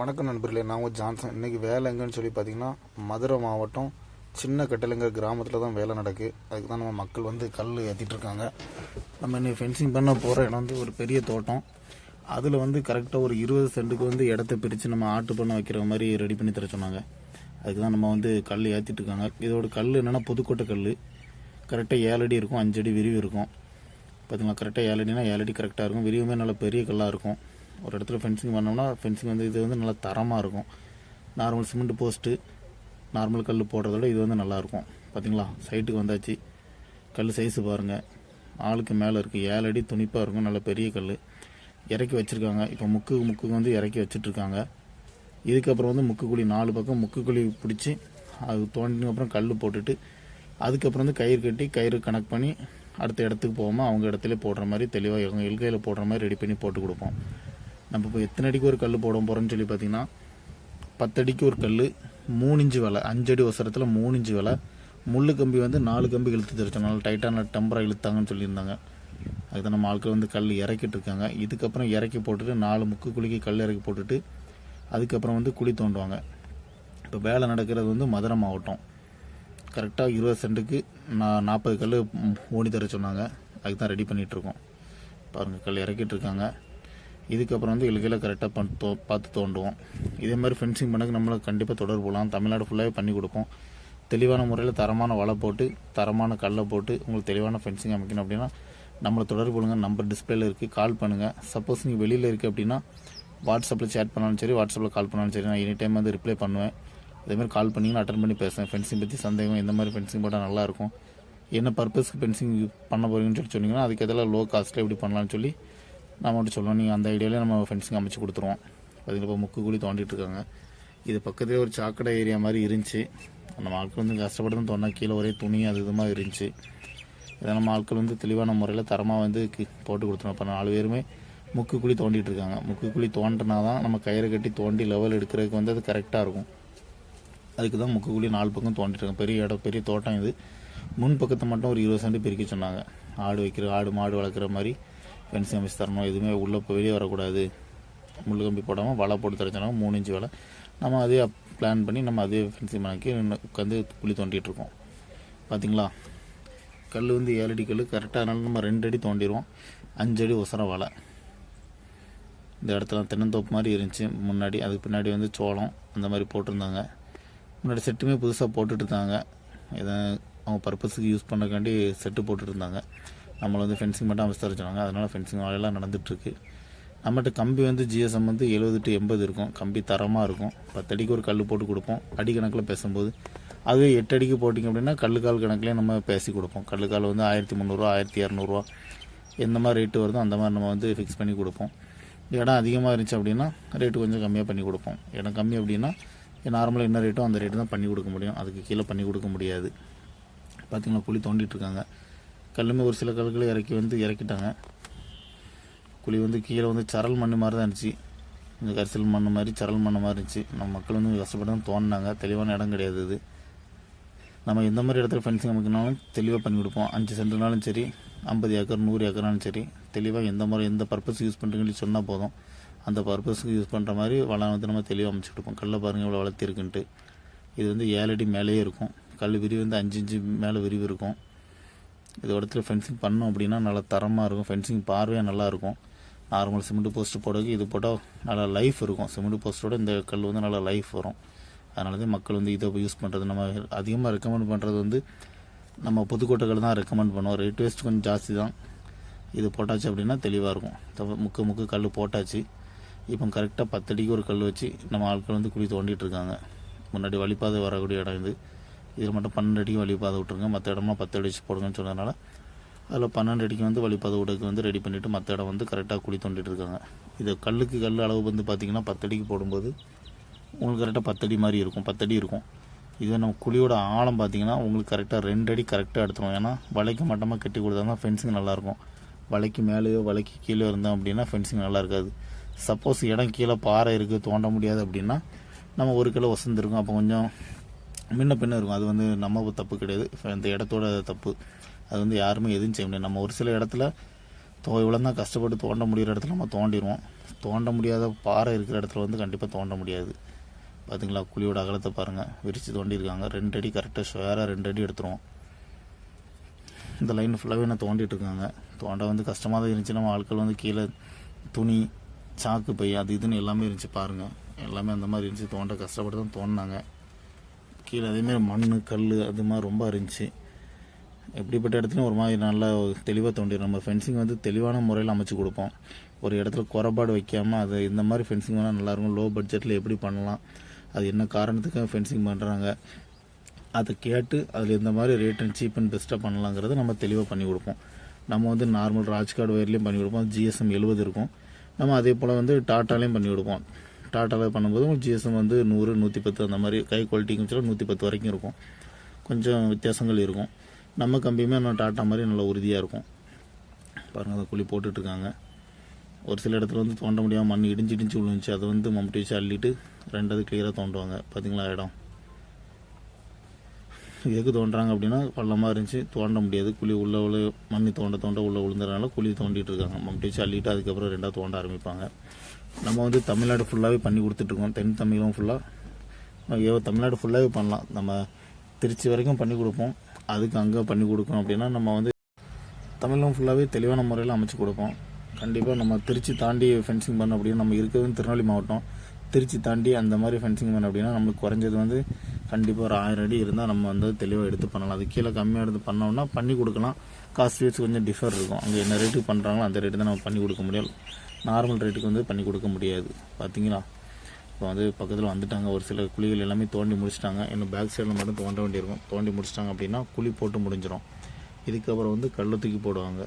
வணக்கம் நண்பர்களே நான் உங்கள் ஜான்சன். இன்றைக்கி வேலை எங்கன்னு சொல்லி பார்த்தீங்கன்னா மதுரை மாவட்டம் சின்ன கட்டளைங்கிற கிராமத்தில் தான் வேலை நடக்கு. அதுக்கு தான் நம்ம மக்கள் வந்து கல் ஏற்றிட்டு இருக்காங்க. நம்ம இன்னைக்கு ஃபென்சிங் பண்ண போகிற இடம் வந்து ஒரு பெரிய தோட்டம். அதில் வந்து கரெக்டாக ஒரு இருபது சென்ட்டுக்கு வந்து இடத்த பிரித்து நம்ம ஆட்டு பண்ண வைக்கிற மாதிரி ரெடி பண்ணி தர சொன்னாங்க. அதுக்கு தான் நம்ம வந்து கல் ஏற்றிட்டு இருக்காங்க. இதோட கல் என்னென்னா புதுக்கோட்டை கல். கரெக்டாக ஏழு அடி இருக்கும் அஞ்சடி விரிவு இருக்கும். பார்த்தீங்களா கரெக்டாக ஏழு அடினா ஏழு அடி கரெக்டாக இருக்கும். விரிவுமே நல்ல பெரிய கல்லாக இருக்கும். ஒரு இடத்துல ஃபென்சிங் பண்ணோம்னா ஃபென்சிங் வந்து இது வந்து நல்லா தரமாக இருக்கும். நார்மல் சிமெண்ட் போஸ்ட்டு நார்மல் கல் போடுறத விட இது வந்து நல்லாயிருக்கும் பார்த்தீங்களா சைட்டுக்கு வந்தாச்சு. கல் சைஸு பாருங்கள் ஆளுக்கு மேலே இருக்குது ஏழு அடி துணிப்பாக இருக்கும். நல்ல பெரிய கல் இறக்கி வச்சுருக்காங்க. இப்போ முக்கு முக்குக்கு வந்து இறக்கி வச்சுட்ருக்காங்க. இதுக்கப்புறம் வந்து முக்கு குழி நாலு பக்கம் முக்கு குழி பிடிச்சி அது தோண்டினதுக்கப்புறம் கல் போட்டுட்டு அதுக்கப்புறம் வந்து கயிறு கட்டி கயிறு கனெக்ட் பண்ணி அடுத்த இடத்துக்கு போகாமல் அவங்க இடத்துல போடுற மாதிரி தெளிவாக அவங்க இல்கையில் போடுற மாதிரி ரெடி பண்ணி போட்டு கொடுப்போம். நம்ம இப்போ எத்தனை அடிக்கு ஒரு கல் போட போகிறோம்னு சொல்லி பார்த்தீங்கன்னா பத்தடிக்கு ஒரு கல் மூணு இன்ச்சு விலை அஞ்சடி ஒசரத்தில் மூணு இன்ச்சு வலை முள்ளு கம்பி வந்து நாலு கம்பி இழுத்து தெரிச்சோம் நல்லா டைட்டான டம்பராக இழுத்தாங்கன்னு சொல்லியிருந்தாங்க. அதுதான் நம்ம ஆட்கள் வந்து கல் இறக்கிட்டு இருக்காங்க. இதுக்கப்புறம் இறக்கி போட்டுட்டு நாலு முக்கு குழிக்கு கல் இறக்கி போட்டுட்டு அதுக்கப்புறம் வந்து குழி தோண்டுவாங்க. இப்போ வேலை நடக்கிறது வந்து மதுரை மாவட்டம். கரெக்டாக இருபது சென்ட்டுக்கு நான் நாற்பது கல் ஓடி தர சொன்னாங்க. அதுக்கு தான் ரெடி பண்ணிகிட்ருக்கோம் பாருங்கள் கல் இறக்கிட்டு இருக்காங்க. இதுக்கப்புறம் வந்து இலக்கையில் கரெக்டாக பண் தோ பார்த்து தோண்டுவோம். இதே மாதிரி ஃபென்சிங் பண்ணக்கு நம்மளை கண்டிப்பாக தொடர்பு போகலாம் தமிழ்நாடு ஃபுல்லாகவே பண்ணி கொடுப்போம். தெளிவான முறையில் தரமான வலை போட்டு தரமான கல்லை போட்டு உங்களுக்கு தெளிவான ஃபென்சிங் அமைக்கணும் அப்படின்னா நம்மளை தொடர்பு கொள்ளுங்க. நம்பர் டிஸ்பிளேல இருக்குது கால் பண்ணுங்கள் சப்போஸ் நீங்கள் வெளியில் இருக்குது அப்படின்னா வாட்ஸ்அப்பில் சேட் பண்ணாலும் சரி வாட்ஸ்அப்பில் கால் பண்ணாலும் சரி நான் எனி டைம் வந்து ரிப்ளை பண்ணுவேன். அதேமாதிரி கால் பண்ணிங்கன்னா அட்டன் பண்ணி பேசுவேன். ஃபென்சிங் பற்றி சந்தேகம் எந்த மாதிரி ஃபென்சிங் போட்டால் நல்லாயிருக்கும் என்ன பர்பஸ்க்கு ஃபென்சிங் பண்ண போகிறீங்கன்னு சொல்லி சொன்னீங்கன்னா அதுக்கு எதில் லோ காஸ்ட்டில் எப்படி பண்ணலான்னு சொல்லி நம்ம மட்டும் சொல்லுவோம் நீங்கள் அந்த ஐடியாவிலே நம்ம ஃபென்சிங் அமைச்சு கொடுத்துருவோம். அதுக்கு இப்போ முக்கு கூலி தோண்டிட்டு இருக்காங்க. இது பக்கத்துலேயே ஒரு சாக்கடை ஏரியா மாதிரி இருந்துச்சு. நம்ம ஆட்கள் வந்து கஷ்டப்பட்டு தான் கீழே ஒரே துணி அது இதுமாக இருந்துச்சு. இதை நம்ம ஆட்கள் வந்து தெளிவான முறையில் தரமாக வந்து போட்டு கொடுத்துருவோம். இப்போ நாலு பேருமே முக்கு குழி தோண்டிகிட்டு இருக்காங்க. முக்கு குழி தோண்டினா தான் நம்ம கயிறை கட்டி தோண்டி லெவல் எடுக்கிறதுக்கு வந்து அது கரெக்டாக இருக்கும். அதுக்கு தான் முக்கு குழி நாலு பக்கம் தோண்டிட்டு பெரிய இடம் பெரிய தோட்டம் இது. முன் பக்கத்தை மட்டும் ஒரு இருபது சென்ட் பிரிக்க சொன்னாங்க. ஆடு வைக்கிற ஆடு மாடு வளர்க்குற மாதிரி ஃபென்சிங் அமைச்சு தரணும் எதுவுமே உள்ளே போய் வெளியே வரக்கூடாது. முள் கம்பி போடாமல் வலை போட்டு தரச்சோன்னா மூணு இன்ச்சு வலை. நம்ம அதே பிளான் பண்ணி நம்ம அதே ஃபென்சிங் பண்ணி உட்காந்து குழி தோண்டிகிட்ருக்கோம் பார்த்தீங்களா கல் வந்து ஏழு அடி கல். கரெக்டாக அதனால நம்ம ரெண்டு அடி தோண்டிடுவோம் அஞ்சு அடி உசரம் வலை. இந்த இடத்துல தென்னந்தோப்பு மாதிரி இருந்துச்சு. முன்னாடி அதுக்கு பின்னாடி வந்து சோளம் அந்த மாதிரி போட்டிருந்தாங்க. முன்னாடி செட்டுமே புதுசாக போட்டுட்டு இருந்தாங்க. அவங்க பர்பஸுக்கு யூஸ் பண்ணக்காண்டி செட்டு போட்டுட்டு இருந்தாங்க. நம்மளை வந்து ஃபென்சிங் மட்டும் அமைச்சு தர சொன்னாங்க அதனால் ஃபென்சிங் வேலையெல்லாம் நடந்துகிட்ருக்கு நம்மகிட்ட கம்பி வந்து ஜிஎஸ்எம் வந்து எழுபது டு எண்பது இருக்கும். கம்பி தரமாக இருக்கும். பத்தடிக்கு ஒரு கல் போட்டு கொடுப்போம். அடி கணக்கில் பேசும்போது. அதுவே எட்டு அடிக்கு போட்டிங்க அப்படின்னா கல்லுக்கால் கணக்குலேயே நம்ம பேசி கொடுப்போம். கல்லுக்கால் வந்து ஆயிரத்தி முந்நூறுரூவா ஆயிரத்தி இரநூறுவா. எந்த மாதிரி ரேட்டு வருதோ அந்த மாதிரி நம்ம வந்து ஃபிக்ஸ் பண்ணி கொடுப்போம். இடம் அதிகமாக இருந்துச்சு அப்படின்னா ரேட்டு கொஞ்சம் கம்மியாக பண்ணி கொடுப்போம். இடம் கம்மி அப்படின்னா நார்மலாக என்ன ரேட்டோ அந்த ரேட்டு தான் பண்ணி கொடுக்க முடியும். அதுக்கு கீழே பண்ணி கொடுக்க முடியாது. பார்த்திங்கன்னா குழி தோண்டிகிட்ருக்காங்க கல்லுமே ஒரு சில கல்களை இறக்கி வந்து இறக்கிட்டாங்க. குழி வந்து கீழே வந்து சரல் மண் மாதிரி தான் இருந்துச்சு. இந்த கரிசல் மண் மாதிரி சரல் மண் மாதிரி இருந்துச்சு. நம்ம மக்கள் வந்து கஷ்டப்பட்டு தான் தெளிவான இடம் கிடையாது இது. நம்ம எந்த மாதிரி இடத்துல ஃபென்சிங் அமைக்கணும்னாலும் தெளிவாக பண்ணி கொடுப்போம். அஞ்சு சென்ட்னாலும் சரி ஐம்பது ஏக்கர் நூறு ஏக்கர்னாலும் சரி தெளிவாக எந்த மாதிரி எந்த பர்பஸ் யூஸ் பண்ணுறீங்கன்னு சொன்னால் போதும். அந்த பர்பஸுக்கு யூஸ் பண்ணுற மாதிரி வளம் வந்து நம்ம தெளிவாக அமைச்சு கொடுப்போம். கல்லை பாருங்கள் இவ்வளோ வளர்த்திருக்குன்ட்டு. இது வந்து ஏழு அடி மேலேயே இருக்கும். கல் விரிவு வந்து அஞ்சு இன்ச்சு மேலே விரிவு இருக்கும். இது இடத்துல ஃபென்சிங் பண்ணோம் அப்படின்னா நல்லா தரமாக இருக்கும். ஃபென்சிங் பார்வையாக நல்லா இருக்கும். நார்மல் சிமெண்ட் போஸ்ட் போடுறதுக்கு இது போட்டால் நல்லா லைஃப் இருக்கும். சிமெண்ட் போஸ்ட்டோட இந்த கல் வந்து நல்லா லைஃப் வரும். அதனால தான் மக்கள் வந்து இதை யூஸ் பண்ணுறது நம்ம அதிகமாக ரெக்கமெண்ட் பண்ணுறது வந்து நம்ம புதுக்கோட்டைகள் தான் ரெக்கமெண்ட் பண்ணுவோம். ரேட் வேஸ்ட் கொஞ்சம் ஜாஸ்தி தான். இது போட்டாச்சு அப்படின்னா தெளிவாக இருக்கும். முக்கு முக்கு கல் போட்டாச்சு. இப்போ கரெக்டாக பத்தடிக்கு ஒரு கல் வச்சு நம்ம ஆட்கள் வந்து குழி தோண்டிகிட்டு இருக்காங்க. முன்னாடி வழிபாதை வரக்கூடிய இடம் இது. இதில் மட்டும் பன்னெண்டு அடிக்கு வழிபாதை விட்ருங்க மற்ற இடமா பத்து அடி வச்சு போடுங்கன்னு சொன்னதுனால அதில் பன்னெண்டு அடிக்கு வந்து வழிபாதை விடக்கு வந்து ரெடி பண்ணிவிட்டு மற்ற இடம் வந்து கரெக்டாக குழி தோண்டிட்டு இருக்காங்க. இது கல்லுக்கு கல் அளவு வந்து பார்த்திங்கன்னா பத்தடிக்கு போடும்போது உங்களுக்கு கரெக்டாக பத்தடி மாதிரி இருக்கும். பத்தடி இருக்கும். இதுவே நம்ம குழியோட ஆழம் பார்த்தீங்கன்னா உங்களுக்கு கரெக்டாக ரெண்டு அடி கரெக்டாக எடுத்துரும். ஏன்னா வலைக்கு மட்டமாக கட்டி கொடுத்தா தான் ஃபென்சிங் நல்லாயிருக்கும். வலைக்கு மேலேயோ வலைக்கு கீழே இருந்தோம் அப்படின்னா ஃபென்சிங் நல்லா இருக்காது. சப்போஸ் இடம் கீழே பாறை இருக்குது தோண்ட முடியாது அப்படின்னா நம்ம ஒரு கிலோ வசந்திருக்கும் அப்போ கொஞ்சம் முன்ன பின்ன இருக்கும். அது வந்து நம்ம தப்பு கிடையாது. அந்த இடத்தோட தப்பு. அது வந்து யாருமே எதுவும் செய்ய முடியாது. நம்ம ஒரு சில இடத்துல தோ இவ்வளோ தான் கஷ்டப்பட்டு தோண்ட முடிகிற இடத்துல நம்ம தோண்டிடுவோம் தோண்ட முடியாத பாறை இருக்கிற இடத்துல வந்து கண்டிப்பாக தோண்ட முடியாது. பார்த்தீங்களா குழியோட அகலத்தை பாருங்கள் விரித்து தோண்டியிருக்காங்க. ரெண்டு அடி கரெக்டாக ஷேராக ரெண்டு அடி எடுத்துருவோம். இந்த லைன் ஃபுல்லாகவே நான் தோண்டிட்டு இருக்காங்க? தோண்ட வந்து கஷ்டமாக தான் இருந்துச்சு. நம்ம ஆட்கள் வந்து கீழே துணி சாக்கு பை அது இதுன்னு எல்லாமே இருந்துச்சு பாருங்கள் எல்லாமே அந்த மாதிரி இருந்துச்சு. தோண்ட கஷ்டப்பட்டு தான் தோண்டினாங்க கீழே அதேமாரி மண் கல் அது மாதிரி ரொம்ப இருந்துச்சு. எப்படிப்பட்ட இடத்துலையும் ஒரு மாதிரி நல்லா தெளிவாக தோண்டிடும் நம்ம ஃபென்சிங் வந்து தெளிவான முறையில் அமைச்சு கொடுப்போம். ஒரு இடத்துல குறைபாடு வைக்காமல் அதை இந்த மாதிரி ஃபென்சிங் பண்ணால் நல்லாயிருக்கும் லோ பட்ஜெட்டில் எப்படி பண்ணலாம்? அது என்ன காரணத்துக்காக ஃபென்சிங் பண்ணுறாங்க அதை கேட்டு அதில் இந்த மாதிரி ரேட் அண்ட் சீப் அண்ட் பெஸ்ட்டாக பண்ணலாங்கிறத நம்ம தெளிவாக பண்ணி கொடுப்போம். நம்ம வந்து நார்மல் ராஜ்கார்டு ஒயர்லேயும் பண்ணி கொடுப்போம். ஜிஎஸ்எம் எழுபது இருக்கும். நம்ம அதே போல் வந்து டாட்டாலையும் பண்ணி கொடுப்போம். டாட்டாவில் பண்ணும்போது ஜிஎஸ்எம் வந்து நூறு நூற்றி பத்து அந்த மாதிரி கை குவாலிட்டிக்கும் சொல்ல நூற்றி பத்து வரைக்கும் இருக்கும். கொஞ்சம் வித்தியாசங்கள் இருக்கும். நம்ம கம்பியுமே இன்னும் டாட்டா மாதிரி நல்லா உறுதியாக இருக்கும். பாருங்கள் அதை குழி போட்டுட்ருக்காங்க. ஒரு சில இடத்துல வந்து தோண்ட முடியாமல் மண் இடிஞ்சு இடிஞ்சு விழுந்துச்சு. அதை வந்து மம்முட்டி வச்சு அள்ளிட்டு ரெண்டாவது கிளியராக தோண்டுவாங்க. பார்த்தீங்களா இடம்? எதுக்கு தோண்டுறாங்க அப்படின்னா பள்ளமாக இருந்துச்சு. தோண்ட முடியாது. குழி உள்ளே உள்ள மண் தோண்ட தோண்ட உள்ளே விழுந்துறதுனால குழி தோண்டிட்டு இருக்காங்க மம்முட்டி வச்சு அள்ளிட்டு அதுக்கப்புறம் ரெண்டாவது தோண்ட ஆரம்பிப்பாங்க. நம்ம வந்து தமிழ்நாடு ஃபுல்லாகவே பண்ணி கொடுத்துட்ருக்கோம். தென் தமிழகம் ஃபுல்லாக ஏதோ தமிழ்நாடு ஃபுல்லாகவே பண்ணலாம். நம்ம திருச்சி வரைக்கும் பண்ணி கொடுப்போம். அதுக்கு அங்கே பண்ணி கொடுக்கணும் அப்படின்னா நம்ம வந்து தமிழகம் ஃபுல்லாகவே தெளிவான முறையில் அமைச்சு கொடுப்போம். கண்டிப்பாக நம்ம திருச்சி தாண்டி ஃபென்சிங் பண்ண அப்படின்னா நம்ம இருக்கிறது திருநெல்வேலி மாவட்டம். திருச்சி தாண்டி அந்த மாதிரி ஃபென்சிங் பண்ண அப்படின்னா நம்மளுக்கு குறைஞ்சது வந்து கண்டிப்பாக ஒரு ஆயிரம் அடி இருந்தால் நம்ம வந்து தெளிவாக எடுத்து பண்ணலாம். அது கீழே கம்மியாக எடுத்து பண்ணோம்னா பண்ணி கொடுக்கலாம். காஸ்ட் வைஸ் கொஞ்சம் டிஃபர் இருக்கும். அங்கே என்ன ரேட்டுக்கு பண்ணுறாங்களோ அந்த ரேட்டு தான் நம்ம பண்ணி கொடுக்க முடியும். நார்மல் ரேட்டுக்கு வந்து பண்ணி கொடுக்க முடியாது. பார்த்தீங்களா இப்போ வந்து பக்கத்தில் வந்துட்டாங்க. ஒரு சில குழிகள் எல்லாமே தோண்டி முடிச்சிட்டாங்க. இன்னும் பேக் சைடில் மட்டும் தோண்ட வேண்டியிருக்கும். தோண்டி முடிச்சிட்டாங்க அப்படின்னா குழி போட்டு முடிஞ்சிடும் இதுக்கப்புறம் வந்து கல்லை தூக்கி போடுவாங்க.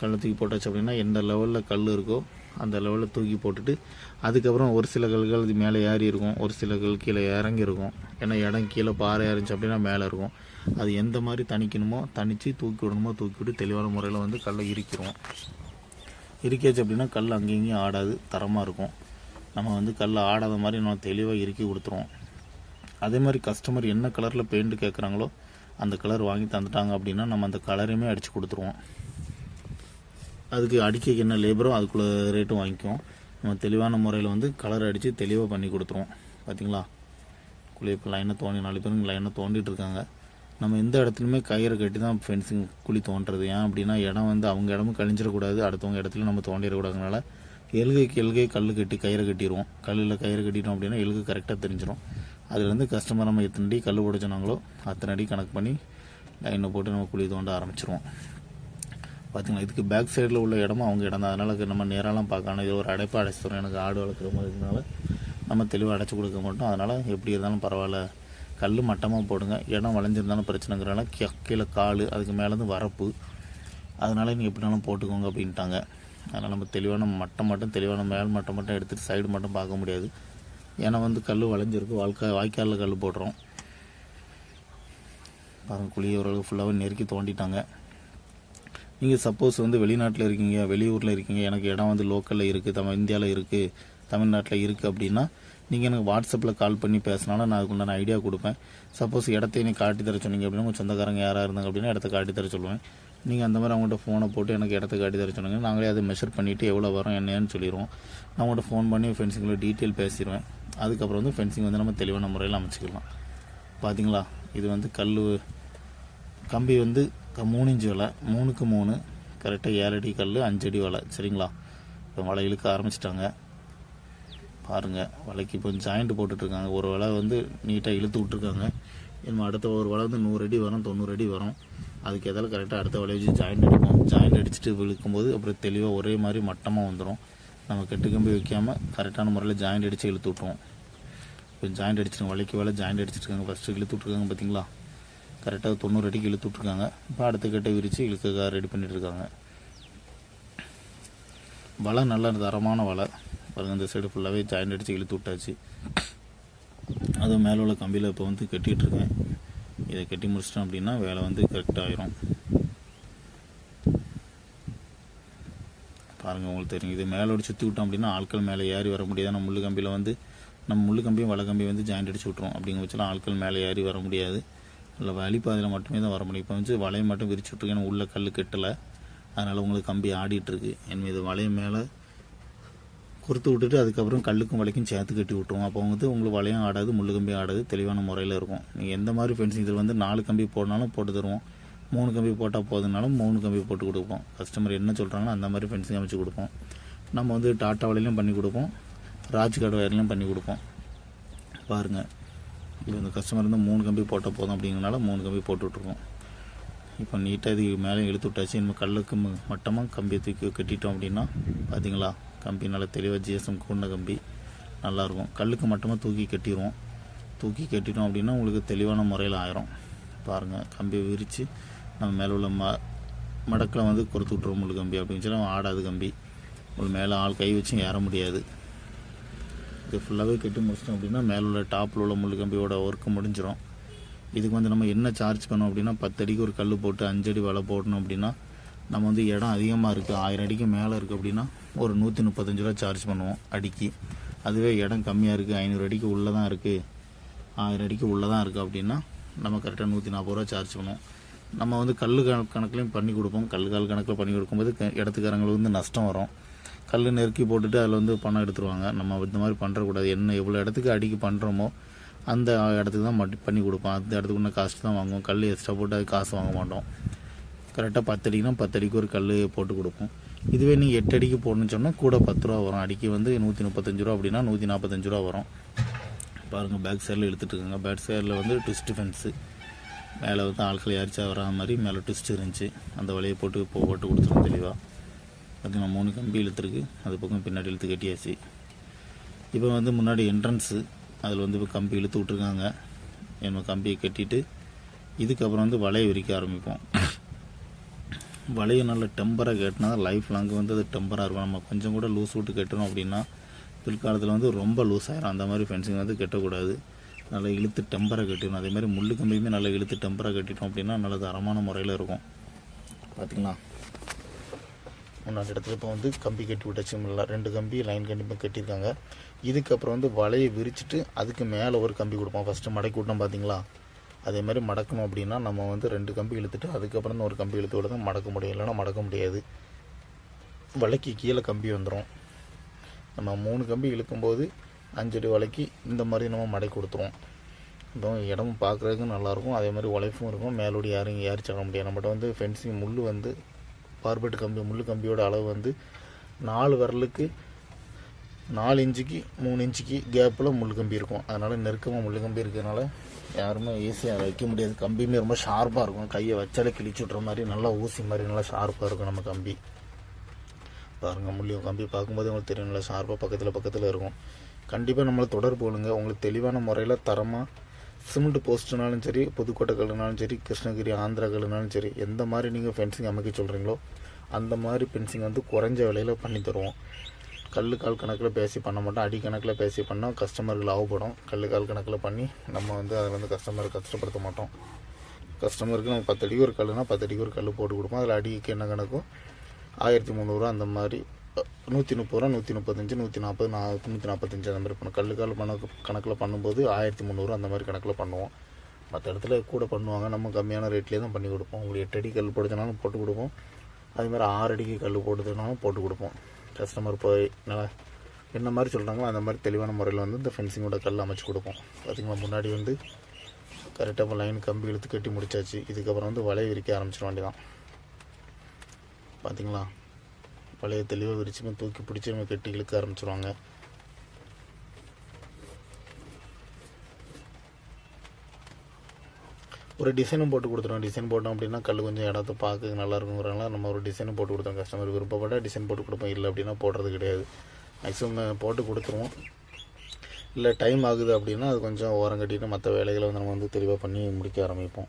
கல்லை தூக்கி போட்டாச்சு அப்படின்னா எந்த லெவலில் கல் இருக்கோ அந்த லெவலில் தூக்கி போட்டுட்டு அதுக்கப்புறம் ஒரு சில கல்கள் இது மேலே ஏறி இருக்கும். ஒரு சில கல் கீழே இறங்கி இருக்கும். ஏன்னா இடம் கீழே பாறை இருந்துச்சு அப்படின்னா மேலே இருக்கும். அது எந்த மாதிரி தணிக்கணுமோ தணித்து தூக்கி விடணுமோ தூக்கி விட்டு தெளிவான முறையில் வந்து கல்லை இறுக்கிடுவோம் இறுக்கியாச்சு அப்படின்னா கல் அங்கேயும் ஆடாது தரமாக இருக்கும். நம்ம வந்து கல் ஆடாத மாதிரி நம்ம தெளிவாக இறுக்கி கொடுத்துருவோம். அதே மாதிரி கஸ்டமர் என்ன கலரில் பெயிண்ட் கேட்குறாங்களோ அந்த கலர் வாங்கி தந்துட்டாங்க அப்படின்னா நம்ம அந்த கலரையுமே அடித்து கொடுத்துருவோம். அதுக்கு அடிக்க என்ன லேபரோ அதுக்குள்ளே ரேட்டும் வாங்கிக்குவோம். நம்ம தெளிவான முறையில் வந்து கலர் அடித்து தெளிவாக பண்ணி கொடுத்துருவோம். பார்த்தீங்களா குழி இப்போ லைனாக தோண்டி நாலு பேரும் லைனாக தோண்டிட்டு இருக்காங்க. நம்ம எந்த இடத்துலையுமே கயிறை கட்டி தான் ஃபென்சிங் குழி தோண்டுறது ஏன் அப்படின்னா இடம் வந்து அவங்க இடமும் கழிஞ்சிடக்கூடாது. அடுத்தவங்க இடத்துல நம்ம தோண்டிடக்கூடாதுனால எல்கைக்கு எல்கை கல் கட்டி கயிறை கட்டிடுவோம். கல்லில் கயிறு கட்டிட்டோம் அப்படின்னா எல்கை கரெக்டாக தெரிஞ்சிடும் அதுலேருந்து கஸ்டமர் நம்ம எத்தனை அடி கல் போட சொன்னாங்களோ அத்தனை அடி கணக்கு பண்ணி லைனை போட்டு நம்ம குழி தோண்ட ஆரம்பிச்சிருவோம். பார்த்திங்கனா இதுக்கு பேக் சைடில் உள்ள இடமும் அவங்க இடம் தான். அதனால் நம்ம நேரெல்லாம் பார்க்கணும் இது ஒரு அடைப்பு அடைச்சி தரும் எனக்கு ஆடு வளர்க்குற மாதிரி இருக்கனால நம்ம தெளிவாக அடைச்சி கொடுக்க மாட்டோம். அதனால் எப்படி இருந்தாலும் பரவாயில்ல. கல் மட்டமாக போடுங்க. இடம் வளைஞ்சிருந்தாலும் பிரச்சனைங்கிறனால கீழே கால் அதுக்கு மேலேருந்து வரப்பு. அதனால் நீங்கள் எப்படினாலும் போட்டுக்கோங்க அப்படின்ட்டாங்க. அதனால் நம்ம தெளிவான மட்டம் மட்டும் தெளிவான மேல் மட்டம் மட்டும் எடுத்துகிட்டு சைடு மட்டும் பார்க்க முடியாது. ஏன்னா வந்து கல் வளைஞ்சிருக்கு. வாழ்க்கை வாய்க்காலில் கல் போடுறோம். பாருங்கள் குழியை ஓரளவு ஃபுல்லாகவே நெருக்கி தோண்டிட்டாங்க. நீங்கள் சப்போஸ் வந்து வெளிநாட்டில் இருக்கீங்க வெளியூரில் இருக்கீங்க எனக்கு இடம் வந்து லோக்கலில் இருக்குது தமிழ் இந்தியாவில் இருக்குது தமிழ்நாட்டில் இருக்குது அப்படின்னா நீங்கள் எனக்கு வாட்ஸ்அப்பில் கால் பண்ணி பேசினாலும் நான் அதுக்குண்டான ஐடியா கொடுப்பேன். சப்போஸ் இடத்த நீ காட்டி தர சொன்னீங்க அப்படின்னா உங்கள் சொந்தக்காரங்க யாராக இருந்தாங்க அப்படின்னா இடத்த காட்டி தர சொல்லுவேன். நீங்கள் அந்த மாதிரி அவங்கள்ட்ட ஃபோனை போட்டு எனக்கு இடத்த காட்டி தர சொன்னீங்க நாங்களே அதை மெஷர் பண்ணிவிட்டு எவ்வளோ வரும் என்னன்னு சொல்லிடுவோம். நான் உங்கள்கிட்ட ஃபோன் பண்ணி ஃபென்சிங்கில் டீட்டெயில் பேசிடுவேன். அதுக்கப்புறம் வந்து ஃபென்சிங் வந்து நம்ம தெளிவான முறையில் அமைச்சிக்கலாம். பார்த்தீங்களா இது வந்து கல் கம்பி வந்து க- மூணு இன்ச்சு வலை. மூணுக்கு மூணு. கரெக்டாக ஏழு அடி கல் அஞ்சடி வலை. சரிங்களா? இப்போ வலை இழுக்க ஆரம்பிச்சிட்டாங்க. பாருங்கள் வலைக்கு இப்போ ஜாயிண்ட் போட்டுட்ருக்காங்க. ஒரு வலை வந்து நீட்டாக இழுத்து விட்ருக்காங்க இன்னும் அடுத்த ஒரு வலை வந்து நூறு அடி வரும் தொண்ணூறு அடி வரும். அதுக்கு எதாவது கரெக்டாக அடுத்த வலையை வச்சு ஜாயிண்ட் அடிப்போம். ஜாயிண்ட் அடிச்சுட்டு விழுக்கும்போது அப்புறம் தெளிவாக ஒரே மாதிரி மட்டமாக வந்துடும் நம்ம கெட்டு கம்பி வைக்காமல் கரெக்டான முறையில் ஜாயிண்ட் அடித்து இழுத்து விட்ருவோம் இப்போ ஜாயிண்ட் அடிச்சிருங்க வலைக்கு வேலை ஜாயிண்ட் அடிச்சிருக்காங்க ஃபஸ்ட்டு இழுத்து விட்ருக்காங்க பார்த்தீங்களா கரெக்டாக தொண்ணூறு அடிக்கு இழுத்து விட்ருக்காங்க இப்போ அடுத்த கட்டை விரித்து இழுக்க ரெடி பண்ணிட்டு இருக்காங்க. வலை நல்ல தரமான வலை. பாருங்க இந்த சைடு ஃபுல்லாகவே ஜாயிண்ட் அடித்து இழுத்து விட்டாச்சு. அதுவும் மேலே உள்ள கம்பியில் இப்போ வந்து கட்டிகிட்டு இருக்கேன். இதை கட்டி முடிச்சிட்டோம் அப்படின்னா வேலை வந்து கரெக்டாக ஆயிரும். பாருங்கள் உங்களுக்கு தெரியும். இது மேலே சுற்றி விட்டோம் அப்படின்னா ஆட்கள் மேலே ஏறி வர முடியாது. நம்ம முள்ளு கம்பியில் வந்து நம்ம முள்ளு கம்பியும் வலை கம்பியும் வந்து ஜாயிண்ட் அடிச்சு விட்ருவோம் அப்படிங்கிற பட்சத்தில் ஆட்கள் மேலே ஏறி வர முடியாது. இல்லை வழி பாதையில் மட்டுமே தான் வர முடியும். இப்போ வந்து வலையை மட்டும் விரிச்சு விட்ருக்கேன் உள்ள கல் கட்டலை. அதனால் உங்களுக்கு கம்பி ஆடிட்டுருக்கு என் இது வளைய மேலே கொடுத்து விட்டுட்டு அதுக்கப்புறம் கல்லுக்கும் வலைக்கும் சேர்த்து கட்டி விட்டுருவோம். அப்போ வந்து உங்களுக்கு வலையும் ஆடாது முள்ளு கம்பி ஆடாது தெளிவான முறையில் இருக்கும். நீங்கள் எந்த மாதிரி ஃபென்சிங் இதில் வந்து நாலு கம்பி போடனாலும் போட்டு தருவோம். மூணு கம்பி போட்டால் போதுனாலும் மூணு கம்பி போட்டு கொடுப்போம். கஸ்டமர் என்ன சொல்கிறாங்களோ அந்த மாதிரி ஃபென்சிங் அமைச்சு கொடுப்போம். நம்ம வந்து டாட்டா வலையிலும் பண்ணி கொடுப்போம். ராஜ்காட் வயர்லையும் பண்ணி கொடுப்போம். பாருங்கள் இப்போ இந்த கஸ்டமர் வந்து மூணு கம்பி போட்டால் போதும் அப்படிங்கிறனால மூணு கம்பி போட்டுட்ருக்கோம் இப்போ நீட்டாக இது மேலே இழுத்து விட்டாச்சு. இனிமேல் கல்லுக்கு மட்டமாக கம்பியை தூக்கி கட்டிட்டோம் அப்படின்னா பார்த்தீங்களா கம்பி நல்லா தெளிவாக ஜிஎஸ்எம் கூடின கம்பி நல்லாயிருக்கும் கல்லுக்கு மட்டுமே தூக்கி கட்டிடுவோம் தூக்கி கட்டிட்டோம் அப்படின்னா உங்களுக்கு தெளிவான முறையில் ஆயிரும். பாருங்கள் கம்பியை விரித்து நம்ம மேலே உள்ள ம மடக்கில் வந்து கொடுத்து விட்ருவோம் முள்ளு கம்பி. அப்படின்னு சொல்லி ஆடாது கம்பி. உங்களுக்கு மேலே ஆள் கை வச்சும் ஏற முடியாது. இது ஃபுல்லாகவே கட்டி முடிச்சிட்டோம் அப்படின்னா மேலே உள்ள டாப்பில் உள்ள முள்ளு கம்பியோட ஒர்க்கு முடிஞ்சிடும் இதுக்கு வந்து நம்ம என்ன சார்ஜ் பண்ணோம் அப்படின்னா பத்து அடிக்கு ஒரு கல் போட்டு அஞ்சடி வலை போடணும் அப்படின்னா நம்ம வந்து இடம் அதிகமாக இருக்குது ஆயிரம் அடிக்கு மேலே இருக்குது அப்படின்னா ஒரு நூற்றி முப்பத்தஞ்சு ரூபா சார்ஜ் பண்ணுவோம் அடிக்கு. அதுவே இடம் கம்மியாக இருக்குது ஐநூறு அடிக்கு உள்ளே தான் இருக்குது ஆயிரம் அடிக்கு உள்ளே தான் இருக்குது அப்படின்னா நம்ம கரெக்டாக நூற்றி நாற்பது ரூபா சார்ஜ் பண்ணுவோம். நம்ம வந்து கல் கணக்குலையும் பண்ணி கொடுப்போம். கல் கால் கணக்கில் பண்ணி கொடுக்கும்போது இடத்துக்காரங்களுக்கு வந்து நஷ்டம் வரும். கல் நெருக்கி போட்டுட்டு அதில் வந்து பணம் எடுத்துருவாங்க. நம்ம இந்த மாதிரி பண்ணுறக்கூடாது என்ன எவ்வளோ இடத்துக்கு அடிக்கு பண்ணுறோமோ அந்த இடத்துக்கு தான் மட்டி பண்ணி கொடுப்போம். அந்த இடத்துக்கு உள்ள காசு தான் வாங்குவோம். கல் எக்ஸ்ட்ரா போட்டு அது காசு வாங்க மாட்டோம். கரெக்டாக பத்து அடிக்குனா பத்து அடிக்கு ஒரு கல் போட்டு கொடுப்போம். இதுவே நீங்கள் எட்டு அடிக்கு போடணும்னு சொன்னால் கூட பத்து ரூபா வரும். அடிக்கு வந்து நூற்றி முப்பத்தஞ்சு ரூபா அப்படின்னா நூற்றி நாற்பத்தஞ்சு ரூபா வரும். பாருங்கள் பேக் சைடில் இழுத்துட்ருக்காங்க பேக் சைடில் வந்து ட்விஸ்ட் ஃபென்ஸு மேலே வந்து ஆட்கள் யாரிச்சா வரா மாதிரி மேலே ட்விஸ்ட் இருந்துச்சு. அந்த வலையை போட்டு இப்போ போட்டு கொடுத்துருவோம் தெளிவாக பார்த்திங்கன்னா மூணு கம்பி இழுத்துருக்கு. அது பக்கம் பின்னாடி இழுத்து கட்டியாச்சு. இப்போ வந்து முன்னாடி என்ட்ரன்ஸு அதில் வந்து இப்போ கம்பி இழுத்து விட்ருக்காங்க நம்ம கம்பியை கட்டிட்டு இதுக்கப்புறம் வந்து வலையை விரிக்க ஆரம்பிப்போம். வலையை நல்ல டெம்பராக கட்டினா தான் லைஃப் லாங் வந்து அது டெம்பராக இருக்கும். நம்ம கொஞ்சம் கூட லூஸ் விட்டு கட்டணும் அப்படின்னா பிற்காலத்தில் வந்து ரொம்ப லூஸ் ஆயிரும். அந்த மாதிரி ஃபென்சிங் வந்து கட்டக்கூடாது. நல்லா இழுத்து டெம்பராக கட்டிடணும். அதே மாதிரி முள்ளு கம்பியுமே நல்லா இழுத்து டெம்பராக கட்டிட்டோம் அப்படின்னா நல்ல தரமான முறையில் இருக்கும். பார்த்திங்களா முன்னாடி இடத்துல இப்போ வந்து கம்பி கட்டி விட்டாச்சுமில்ல ரெண்டு கம்பி லைன் கண்டிப்பாக கட்டியிருக்காங்க. இதுக்கப்புறம் வந்து வலையை விரிச்சிட்டு அதுக்கு மேலே ஒரு கம்பி கொடுப்போம். ஃபஸ்ட்டு மடக்கி விட்டோம் பார்த்தீங்களா அதே மாதிரி மடக்கணும் அப்படின்னா நம்ம வந்து ரெண்டு கம்பி இழுத்துட்டு அதுக்கப்புறம் தான் ஒரு கம்பி இழுத்து விட தான் மடக்க முடியும். இல்லைன்னா மடக்க முடியாது. வலைக்கு கீழே கம்பி வந்துடும் நம்ம மூணு கம்பி இழுக்கும்போது அஞ்சடி வலைக்கு இந்த மாதிரி நம்ம மடக்கி கொடுத்துருவோம். இப்போ இடம் பார்க்குறதுக்கும் நல்லாயிருக்கும். அதே மாதிரி உழைப்பும் இருக்கும். மேலோடு யாரும் ஏறி செல்ல முடியாது. நம்மகிட்ட வந்து ஃபென்சிங் முள் வந்து பார்பெட் கம்பி முள் கம்பியோட அளவு வந்து நாலு விரலுக்கு நாலு இன்ச்சுக்கு மூணு இன்ச்சுக்கு கேப்பில் முள் கம்பி இருக்கும். அதனால் நெருக்கமாக முள் கம்பி இருக்கிறதுனால யாருமே ஈஸியாக வைக்க முடியாது. கம்பியுமே ரொம்ப ஷார்ப்பாக இருக்கும். கையை வச்சாலே கிழிச்சு விட்ற மாதிரி நல்லா ஊசி மாதிரி நல்லா ஷார்ப்பாக இருக்கும் நம்ம கம்பி. பாருங்கள் முள்ளியும் கம்பி பார்க்கும்போது உங்களுக்கு தெரியும். நல்லா ஷார்ப்பாக பக்கத்தில் பக்கத்தில் இருக்கும். கண்டிப்பாக நம்மளை தொடர்பு கொள்ளுங்க. உங்களுக்கு தெளிவான முறையில் தரமாக சிமெண்ட் போஸ்ட்னாலும் சரி புதுக்கோட்டை கல்லுனாலும் சரி கிருஷ்ணகிரி ஆந்திரா கல்லுனாலும் சரி எந்த மாதிரி நீங்கள் ஃபென்சிங் அமைக்க சொல்கிறீங்களோ அந்த மாதிரி ஃபென்சிங் வந்து குறைஞ்ச விலையில் பண்ணி தருவோம். கல் கால் கணக்கில் பேசி பண்ண மாட்டோம். அடி கணக்கில் பேசி பண்ணால் கஸ்டமருக்கு லாபப்படும் கல் கால் கணக்கில் பண்ணி நம்ம வந்து அதில் வந்து கஸ்டமரை கஷ்டப்படுத்த மாட்டோம். கஸ்டமருக்கு நம்ம பத்து அடிக்கு ஒரு கல்லுனா பத்து அடிக்கு ஒரு கல் போட்டு கொடுப்போம். அதில் அடிக்கு என்ன கணக்கும்? ஆயிரத்தி முந்நூறுரூவா அந்த மாதிரி நூற்றி முப்பது ரூபா நூற்றி முப்பத்தஞ்சு நூற்றி நாற்பது நா நூற்றி நாற்பத்தஞ்சு அந்த மாதிரி பண்ணும். கல்லுக்கால் பண்ண கணக்கில் பண்ணும்போது ஆயிரத்தி முந்நூறுரூவா அந்த மாதிரி கணக்கில் பண்ணுவோம். மற்ற இடத்துல கூட பண்ணுவாங்க. நம்ம கம்மியான ரேட்லேயே தான் பண்ணி கொடுப்போம். உங்களுக்கு எட்டு அடி கல் போடுறதுனாலும் போட்டு கொடுப்போம். அதுமாதிரி ஆறு அடிக்கு கல் போடுறதுனாலும் போட்டு கொடுப்போம். கஸ்டமர் போய் நல்லா என்ன மாதிரி சொல்கிறாங்களோ அந்த மாதிரி தெளிவான முறையில் வந்து இந்த ஃபென்சிங்கோட கல் அமைச்சு கொடுப்போம். பார்த்திங்களா முன்னாடி வந்து கரெக்டாக லைன் கம்பி இழுத்து கட்டி முடிச்சாச்சு. இதுக்கப்புறம் வந்து வலையை விரிக்க ஆரம்பிச்சிட வேண்டியதான் பார்த்திங்களா பழைய தெளிவாக விரிச்சு தூக்கி பிடிச்சி நம்ம கட்டி இழுக்க ஆரம்பிச்சிருவாங்க. ஒரு டிசைனும் போட்டு கொடுத்துருவோம். டிசைன் போட்டோம் அப்படின்னா கல் கொஞ்சம் இடத்த பார்க்க நல்லா இருக்குங்கிறனால நம்ம ஒரு டிசைனும் போட்டு கொடுத்தோம் கஸ்டமர் விருப்பப்பட்ட டிசைன் போட்டு கொடுப்போம். இல்லை அப்படின்னா போடுறது கிடையாது. மேக்ஸிமம் போட்டு கொடுத்துருவோம். இல்லை டைம் ஆகுது அப்படின்னா அது கொஞ்சம் ஓரம் கட்டிட்டு மற்ற வேலைகளை வந்து நம்ம வந்து தெளிவாக பண்ணி முடிக்க ஆரம்பிப்போம்.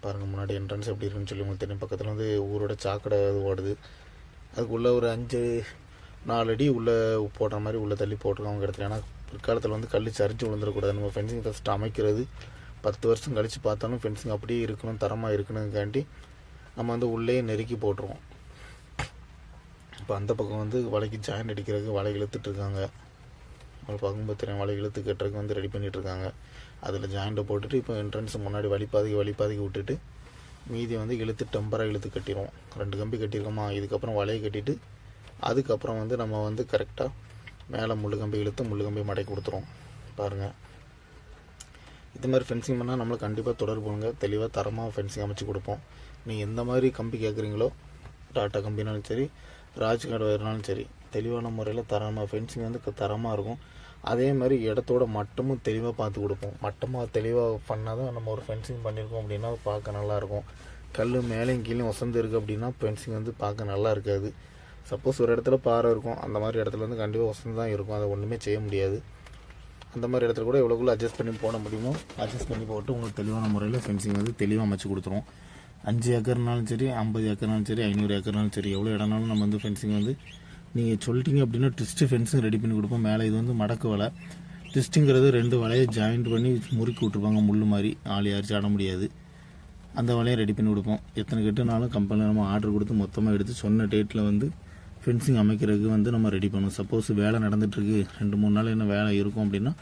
பாருங்கள் முன்னாடி என்ட்ரன்ஸ் எப்படி இருக்குன்னு சொல்லி உங்களுக்கு தெரியும். பக்கத்தில் வந்து ஊரோட சாக்கடை அது ஓடுது. அதுக்குள்ளே ஒரு அஞ்சு நாலு அடி உள்ளே போடுற மாதிரி உள்ளே தள்ளி போட்டிருக்காங்க. இடத்துல. ஏன்னா பிற்காலத்தில் வந்து கல் சரிஞ்சு விழுந்துடக்கூடாது. நம்ம ஃபென்சிங் ஃபஸ்ட்டு அமைக்கிறது பத்து வருஷம் கழித்து பார்த்தாலும் ஃபென்சிங் அப்படியே இருக்கணும் தரமாக இருக்கணுங்காண்டி நம்ம வந்து உள்ளே நெருக்கி போட்டுருவோம். இப்போ அந்த பக்கம் வந்து வலைக்கு ஜாயின் அடிக்கிறதுக்கு வலை இழுத்துட்ருக்காங்க அவங்க பார்க்கும்போது தெரியும் வலை இழுத்து கட்டுறதுக்கு வந்து ரெடி பண்ணிகிட்ருக்காங்க அதில் ஜாயிண்ட்டை போட்டுட்டு இப்போ என்ட்ரன்ஸ் முன்னாடி வழிப்பாதைக்கு வழிப்பாதைக்கு விட்டுட்டு மீதி வந்து இழுத்து டெம்பராக இழுத்து கட்டிடுவோம். ரெண்டு கம்பி கட்டியிருக்கோமா? இதுக்கப்புறம் வலையை கட்டிட்டு அதுக்கப்புறம் வந்து நம்ம வந்து கரெக்டாக மேலே முள்ளு கம்பி இழுத்து முள்ளு கம்பி மடக்கி கொடுத்துருவோம். பாருங்கள் இது மாதிரி ஃபென்சிங் பண்ணால் நம்மளை கண்டிப்பாக தொடர்பு பண்ணுங்க தெளிவாக தரமாக ஃபென்சிங் அமைச்சு கொடுப்போம். நீங்கள் எந்த மாதிரி கம்பி கேட்குறீங்களோ டாட்டா கம்பினாலும் சரி ராஜ்காட் வேறுனாலும் வயர்னாலும் சரி தெளிவான முறையில் தரமாக ஃபென்சிங் வந்து தரமாக இருக்கும். அதே மாதிரி இடத்தோட மட்டமும் தெளிவாக பார்த்து கொடுப்போம். மட்டமாக தெளிவாக பண்ணால் தான் நம்ம ஒரு ஃபென்சிங் பண்ணியிருக்கோம் அப்படின்னா பார்க்க நல்லாயிருக்கும் கல் மேலேயும் கீழே வசந்து இருக்குது அப்படின்னா ஃபென்சிங் வந்து பார்க்க நல்லா இருக்காது. சப்போஸ் ஒரு இடத்துல பாறை இருக்கும். அந்த மாதிரி இடத்துல வந்து கண்டிப்பாக வசந்து தான் இருக்கும். அதை ஒன்றுமே செய்ய முடியாது. அந்த மாதிரி இடத்துல கூட எவ்வளோக்குள்ள அட்ஜஸ்ட் பண்ணி போட முடியுமோ அட்ஜஸ்ட் பண்ணி போட்டு உங்களுக்கு தெளிவான முறையில் ஃபென்சிங் வந்து தெளிவாக அமைச்சு கொடுத்துரும் அஞ்சு ஏக்கர்னாலும் சரி ஐம்பது ஏக்கர்னாலும் சரி ஐநூறு ஏக்கர்னாலும் சரி எவ்வளோ இடம்னாலும் நம்ம வந்து ஃபென்சிங் வந்து நீங்கள் சொல்லிட்டீங்க அப்படின்னா ட்விஸ்ட்டு ஃபென்ஸும் ரெடி பண்ணி கொடுப்போம். மேலே இது வந்து மடக்கு வலை. ட்விஸ்ட்டுங்கிறது ரெண்டு வலையை ஜாயிண்ட் பண்ணி முறுக்கி விட்ருப்பாங்க முள் மாதிரி. ஆள் யாரும் ஆட முடியாது. அந்த வலையை ரெடி பண்ணி கொடுப்போம். எத்தனை கட்டுனாலும் கம்பெனியில் நம்ம ஆர்டர் கொடுத்து மொத்தமாக எடுத்து சொன்ன டேட்டில் வந்து ஃபென்சிங் அமைக்கிறதுக்கு வந்து நம்ம ரெடி பண்ணுவோம் சப்போஸ் வேலை நடந்துகிட்ருக்கு ரெண்டு மூணு நாள் என்ன வேலை இருக்கும் அப்படின்னா